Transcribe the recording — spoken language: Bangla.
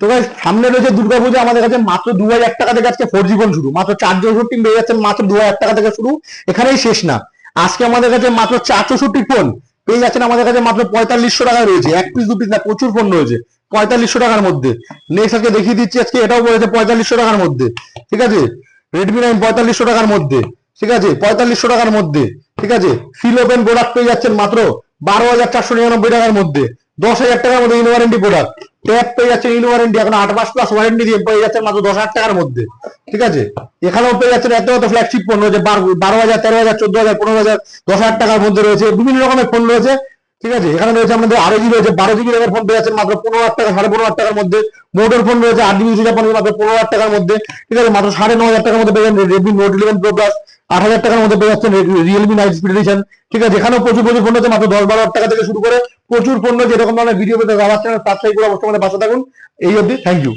তো guys, সামনে রয়েছে দুর্গাপূজা আমাদের কাছে মাত্র দু হাজার টাকা থেকে আজকে ফোর জি ফোন শুরু। মাত্র চার চৌষট্টি পেয়ে যাচ্ছেন মাত্র দু হাজার টাকা থেকে শুরু। এখানেই শেষ না। আজকে আমাদের কাছে মাত্র চার চৌষট্টি ফোন পেয়ে যাচ্ছেন আমাদের কাছে মাত্র পঁয়তাল্লিশশো টাকা রয়েছে। এক পিস দু পিস না প্রচুর ফোন রয়েছে। পঁয়তাল্লিশশো টাকার মধ্যে। নেক্সট আজকে দেখিয়ে দিচ্ছি আজকে এটাও বলেছে পঁয়তাল্লিশশো টাকার মধ্যে। ঠিক আছে? রেডমি নাইন পঁয়তাল্লিশশো টাকার মধ্যে। ঠিক আছে? পঁয়তাল্লিশশো টাকার মধ্যে। ঠিক আছে? ফিল ওপেন প্রোডাক্ট পেয়ে যাচ্ছেন মাত্র বারো হাজার চারশো নিরানব্বই টাকার মধ্যে। দশ হাজার টাকার মধ্যে ইন ওয়ারেন্টি প্রোডাক্ট ট্যাব পেয়ে যাচ্ছেন ইন ওয়ারেন্টি এখন আট মাস প্লাস ওয়ারেন্টি দিয়ে পেয়ে যাচ্ছেন মাত্র দশ টাকার মধ্যে, ঠিক আছে? এখানেও পেয়ে যাচ্ছেন এত এত ফ্ল্যাগশিপ ফোন রয়েছে, বারো- হাজার, তেরো হাজার, চোদ্দ হাজার, পনেরো হাজার, দশ হাজার টাকার মধ্যে রয়েছে, বিভিন্ন রকমের ফোন রয়েছে, ঠিক আছে? এখানে রয়েছে আমাদের আরও জিবি রয়েছে, বারো জিবি র্যামের ফোন পেয়ে যাচ্ছেন মাত্র পনেরো হাজার টাকা, সাড়ে পনেরো হাজার টাকার মধ্যে মোটর ফোন রয়েছে আট জিবি দুশো মাত্র পনেরো হাজার টাকার মধ্যে, ঠিক আছে? মাত্র সাড়ে ন হাজার টাকার মধ্যে পেয়ে যাচ্ছেন Redmi note eleven pro plus আট হাজার টাকার মধ্যে পেয়ে যাচ্ছেন রিয়েলমি নাইট স্পিড ঠিক আছে? এখানেও প্রচুর প্রচুর ফোন রয়েছে, মাত্র দশ, বারো হাজার টাকা থেকে শুরু করে প্রচুর পণ্য যেরকম ধরনের ভিডিও পেতে আমার চ্যানেল সাবস্ক্রাইব করে অবশ্যই আমাদের পাশে থাকুন। এই অবধি থ্যাংক ইউ